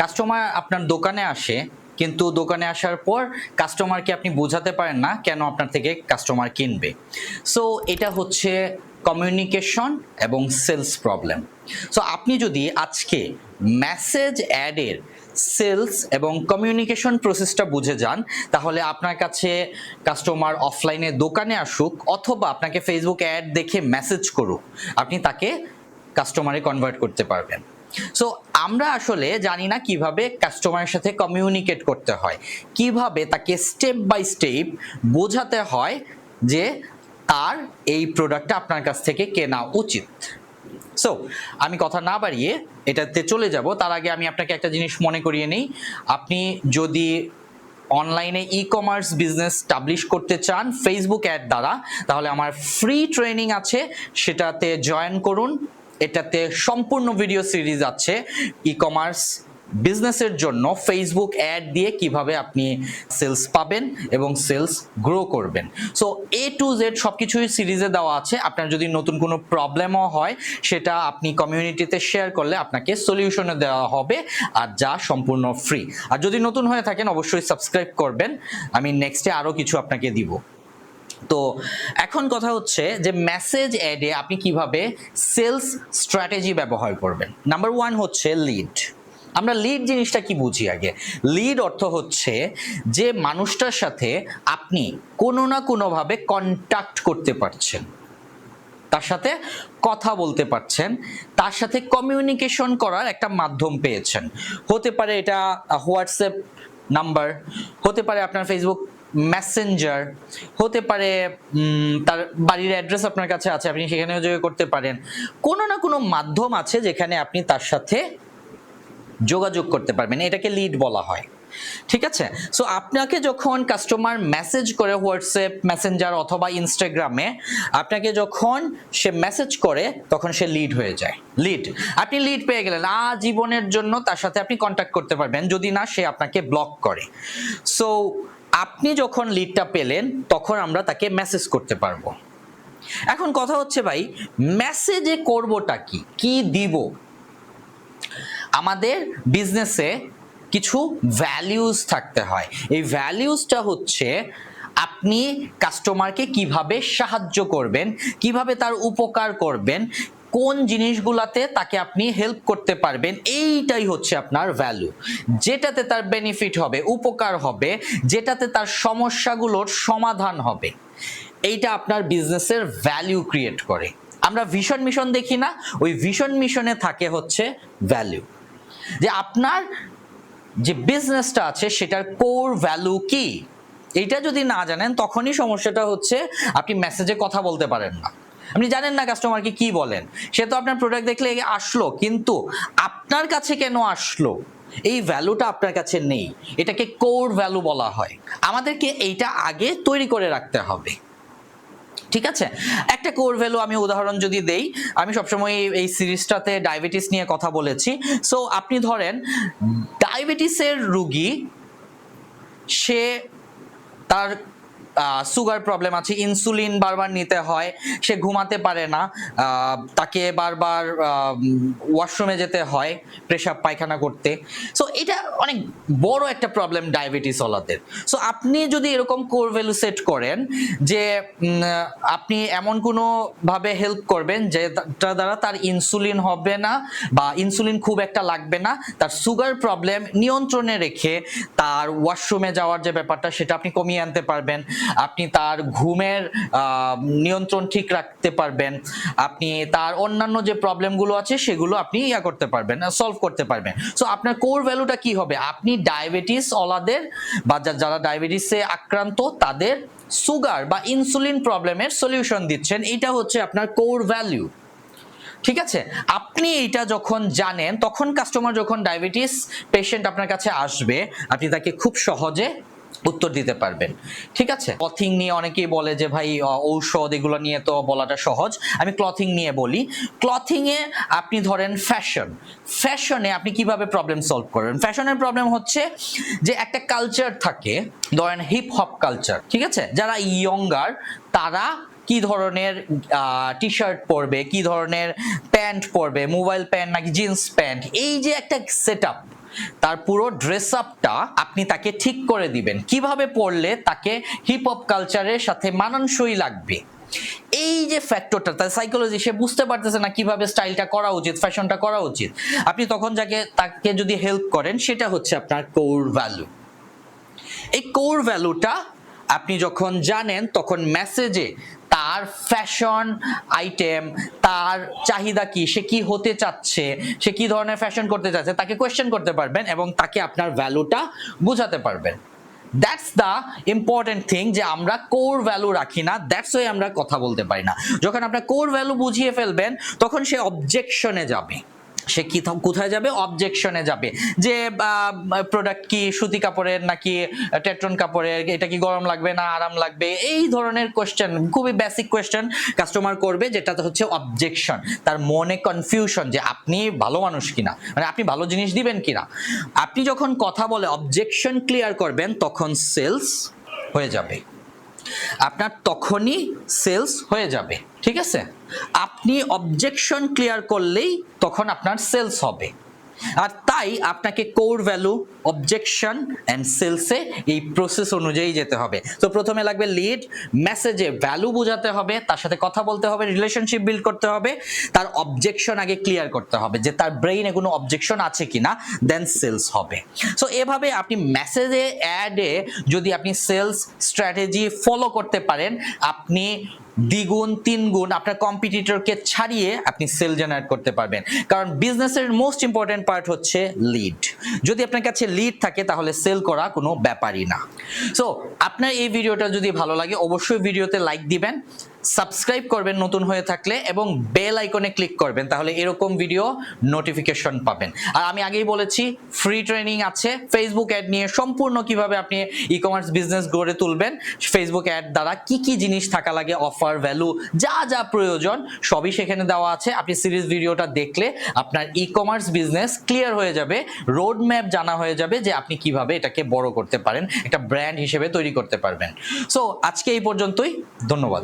Customer আপনার দোকানে আসে, কিন্তু দোকানে আসার পর কাস্টমারকে আপনি বোঝাতে পারেন না কেন আপনার থেকে কাস্টমার কিনবে। সো এটা হচ্ছে কমিউনিকেশন এবং সেলস প্রবলেম সো আপনি যদি আজকে মেসেজ অ্যাডের সেলস এবং কমিউনিকেশন প্রসেসটা বুঝে যান, তাহলে আপনার কাছে কাস্টমার অফলাইনে দোকানে আসুক অথবা আপনাকে ফেসবুক অ্যাড দেখে মেসেজ করুক, আপনি তাকে কাস্টমারে কনভার্ট করতে পারবেন। সো আমরা আসলে জানি না কীভাবে কাস্টমারের সাথে কমিউনিকেট করতে হয়। কীভাবে তাকে স্টেপ বাই স্টেপ বোঝাতে হয় যে তার এই প্রোডাক্টটা আপনার কাছ থেকে কেনা উচিত। সো আমি কথা না বাড়িয়ে এটাতে চলে যাব। তার আগে আমি আপনাকে একটা জিনিস মনে করিয়ে নিই। আপনি যদি অনলাইনে ই কমার্স বিজনেস স্টাবলিশ করতে চান ফেসবুক অ্যাড দ্বারা, তাহলে আমার ফ্রি ট্রেনিং আছে। সেটাতে জয়েন করুন। এটাতে সম্পূর্ণ ভিডিও সিরিজ আছে ই কমার্স বিজনেসের জন্য ফেসবুক অ্যাড দিয়ে কীভাবে আপনি সেলস পাবেন এবং সেলস গ্রো করবেন। সো এ টু জেড সব কিছুই সিরিজে দেওয়া আছে। আপনার যদি নতুন কোনো প্রবলেমও হয়, সেটা আপনি কমিউনিটিতে শেয়ার করলে আপনাকে সলিউশনে দেওয়া হবে আর যা সম্পূর্ণ ফ্রি আর যদি নতুন হয়ে থাকেন, অবশ্যই সাবস্ক্রাইব করবেন। আমি নেক্সটে আরও কিছু আপনাকে দিব। তো এখন কথা হচ্ছে যে মেসেজ অ্যাডে আপনি কীভাবে সেলস স্ট্র্যাটেজি ব্যবহার করবেন। নাম্বার ওয়ান হচ্ছে লিড আমরা লিড জিনিসটা কি বুঝি আগে? লিড অর্থ হচ্ছে যে মানুষটার সাথে আপনি কোনো না কোনোভাবে কন্ট্যাক্ট করতে পারছেন। তার সাথে কথা বলতে পারছেন। তার সাথে কমিউনিকেশন করার একটা মাধ্যম পেয়েছেন। হতে পারে এটা হোয়াটসঅ্যাপ নাম্বার হতে পারে আপনার ফেসবুক মেসেঞ্জার হতে পারে তার বাড়ির অ্যাড্রেস আপনার কাছে আছে, আপনি সেখানেও যোগাযোগ করতে পারেন। কোনো না কোনো মাধ্যম আছে যেখানে আপনি তার সাথে যোগাযোগ করতে পারবেন। এটাকে লিড বলা হয়। ঠিক আছে? সো আপনাকে যখন কাস্টমার মেসেজ করে হোয়াটসঅ্যাপ মেসেঞ্জার অথবা ইনস্টাগ্রামে আপনাকে যখন সে মেসেজ করে, তখন সে লিড হয়ে যায়। লিড আপনি লিড পেয়ে গেলেন। আ, জীবনের জন্য তার সাথে আপনি কন্ট্যাক্ট করতে পারবেন। যদি না, সে আপনাকে ব্লক করে। সো আপনি যখন লিডটা পেলেন, তখন আমরা তাকে মেসেজ করতে পারব। এখন কথা হচ্ছে ভাই মেসেজে করবোটা কি? কি দিব? আমাদের বিজনেসে কিছু ভ্যালিউজ থাকতে হয়। এই ভ্যালিউজটা হচ্ছে, আপনি কাস্টমারকে কীভাবে সাহায্য করবেন, কীভাবে তার উপকার করবেন কোন জিনিসগুলাতে তাকে আপনি হেল্প করতে পারবেন, এইটাই হচ্ছে আপনার ভ্যালু যেটাতে তার বেনিফিট হবে, উপকার হবে, যেটাতে তার সমস্যাগুলোর সমাধান হবে, এইটা আপনার বিজনেসের ভ্যালু ক্রিয়েট করে। আমরা ভিশন মিশন দেখি না, ওই ভিশন মিশনে থাকে হচ্ছে ভ্যালু যে আপনার যে বিজনেসটা আছে, সেটার কোর ভ্যালু কি? এইটা যদি না জানেন, তখনই সমস্যাটা হচ্ছে আপনি মেসেজে কথা বলতে পারেন না। আপনি জানেন না কাস্টমারকে কি বলেন। সে তো আপনার প্রোডাক্ট দেখলে আসলো, কিন্তু আপনার কাছে কেন আসলো? এই ভ্যালুটা আপনার কাছে নেই। এটাকে কোর ভ্যালু বলা হয়। আমাদেরকে এইটা আগে তৈরি করে রাখতে হবে। ঠিক আছে? একটা কোর ভ্যালু আমি উদাহরণ যদি দেই, আমি সবসময় এই- সিরিজটাতে ডায়াবেটিস নিয়ে কথা বলেছি। সো আপনি ধরেন ডায়াবেটিসের রুগী, সে তার সুগার প্রবলেম আছে ইনসুলিন বারবার নিতে হয়, সে ঘুমাতে পারে না তাকে বারবার ওয়াশরুমে যেতে হয় প্রেসাব পায়খানা করতে। সো এটা অনেক বড় একটা প্রবলেম ডায়াবেটিস ওলাদের। সো আপনি যদি এরকম কোর ভ্যালু সেট করেন যে আপনি এমন কোনো ভাবে হেল্প করবেন যেটা দ্বারা তার ইনসুলিন হবে না বা ইনসুলিন খুব একটা লাগবে না, তার সুগার প্রবলেম নিয়ন্ত্রণে রেখে তার ওয়াশরুমে যাওয়ার যে ব্যাপারটা, সেটা আপনি কমিয়ে আনতে পারবেন। আপনি তার ঘুমের নিয়ন্ত্রণ ঠিক রাখতে পারবেন। আপনি তার অন্যান্য যে প্রবলেমগুলো আছে, সেগুলো আপনি ইয়া করতে পারবেন সলভ করতে পারবেন। সো আপনার কোর ভ্যালুটা কি হবে? আপনি ডায়াবেটিস ওলাদের বা যারা ডায়াবেটিসে আক্রান্ত, তাদের সুগার বা ইনসুলিন প্রবলেমের সলিউশন দিচ্ছেন। এটা হচ্ছে আপনার কোর ভ্যালু ঠিক আছে? আপনি এটা যখন জানেন, তখন কাস্টমার যখন ডায়াবেটিস পেশেন্ট আপনার কাছে আসবে, আপনি তাকে খুব সহজে উত্তর দিতে পারবেন। ঠিক আছে? ক্লথিং নিয়ে অনেকেই বলে যে, ভাই ঔষধ এগুলো নিয়ে তো বলাটা সহজ। আমি ক্লথিং নিয়ে বলি। ক্লথিং এ আপনি ধরেন ফ্যাশন ফ্যাশনে আপনি কীভাবে প্রবলেম সলভ করবেন? ফ্যাশনের প্রবলেম হচ্ছে যে, একটা কালচার থাকে, ধরেন হিপ হপ কালচার ঠিক আছে? যারা ইয়ঙ্গার তারা কি ধরনের টি শার্ট পরবে, কি ধরনের প্যান্ট পরবে মোবাইল প্যান্ট নাকি জিন্স প্যান্ট এই যে একটা সেট তার পুরো ড্রেস আপটা আপনি তাকে ঠিক করে দিবেন। কীভাবে পড়লে তাকে হিপ হপ কালচারের সাথে মানানসই লাগবে? এই যে ফ্যাক্টরটা তার সাইকোলজি সে বুঝতে পারতেছে না কীভাবে স্টাইলটা করা উচিত ফ্যাশনটা করা উচিত। আপনি তখন যাকে, তাকে যদি হেল্প করেন, সেটা হচ্ছে আপনার কোর ভ্যালু এই কোর ভ্যালুটা আপনি যখন জানেন, তখন মেসেজে তার ফ্যাশন আইটেম তার চাহিদা কি? সে কি হতে চাচ্ছে? সে কি ধরনের ফ্যাশন করতে চাচ্ছে? তাকে কোয়েশ্চেন করতে পারবেন এবং তাকে আপনার ভ্যালুটা বোঝাতে পারবেন। দ্যাটস দ্য ইম্পর্টেন্ট থিং যে আমরা কোর ভ্যালু রাখি না দ্যাটস ওয়ে আমরা কথা বলতে পারি না। যখন আপনার কোর ভ্যালু বুঝিয়ে ফেলবেন, তখন সে অবজেকশনে যাবে। সে কি কোথায় যাবে? অবজেকশনে যাবে। যে প্রোডাক্ট কি? সুতি কাপড়ের নাকি টেট্রন কাপড়ের? এটা কি গরম লাগবে না আরাম লাগবে? এই ধরনের কোয়েশ্চেন খুবই বেসিক কোয়েশ্চেন কাস্টমার করবে, যেটা হচ্ছে অবজেকশন তার মনে কনফিউশন যে আপনি ভালো মানুষ কিনা? মানে আপনি ভালো জিনিস দিবেন কিনা? আপনি যখন কথা বলে অবজেকশন ক্লিয়ার করবেন, তখন সেলস হয়ে যাবে। আপনার তখনই সেলস হয়ে যাবে। ঠিক আছে? আপনি অবজেকশন ক্লিয়ার করলেই তখন আপনার সেলস হবে। আর তাই আপনাকে কোর ভ্যালু অবজেকশন অ্যান্ড সেলসে এই প্রসেস অনুযায়ী যেতে হবে। তো প্রথমে লাগবে লিড মেসেজে ভ্যালু বোঝাতে হবে, তার সাথে কথা বলতে হবে রিলেশনশিপ বিল্ড করতে হবে, তার অবজেকশন আগে ক্লিয়ার করতে হবে যে তার ব্রেইনে কোনো অবজেকশন আছে কিনা দেন সেলস হবে। সো এভাবে আপনি মেসেজে অ্যাডে যদি আপনি সেলস স্ট্র্যাটেজি ফলো করতে পারেন, আপনি দ্বিগুণ, তিনগুণ আপনার কম্পিটিটরকে ছাড়িয়ে আপনি সেল জেনারেট করতে পারবেন। কারণ বিজনেসের মোস্ট ইম্পর্টেন্ট পার্ট হচ্ছে লিড যদি আপনার কাছে লিড থাকে, তাহলে সেল করা কোনো ব্যাপারই না। সো আপনার এই ভিডিওটা যদি ভালো লাগে, অবশ্যই ভিডিওতে লাইক দিবেন। সাবস্ক্রাইব করবেন নতুন হয়ে থাকলে এবং বেল আইকনে ক্লিক করবেন, তাহলে এরকম ভিডিও নোটিফিকেশন পাবেন। আর আমি আগেই বলেছি ফ্রি ট্রেনিং আছে। ফেসবুক অ্যাড নিয়ে সম্পূর্ণ কীভাবে আপনি ই কমার্স বিজনেস গড়ে তুলবেন ফেসবুক অ্যাড দ্বারা কি কি জিনিস থাকা লাগে অফার ভ্যালু যা যা প্রয়োজন, সবই সেখানে দেওয়া আছে। আপনি সিরিজ ভিডিওটা দেখলে আপনার ই কমার্স বিজনেস ক্লিয়ার হয়ে যাবে রোড ম্যাপ জানা হয়ে যাবে যে আপনি কীভাবে এটাকে বড় করতে পারেন, একটা ব্র্যান্ড হিসেবে তৈরি করতে পারবেন। সো আজকে এই পর্যন্তই, ধন্যবাদ।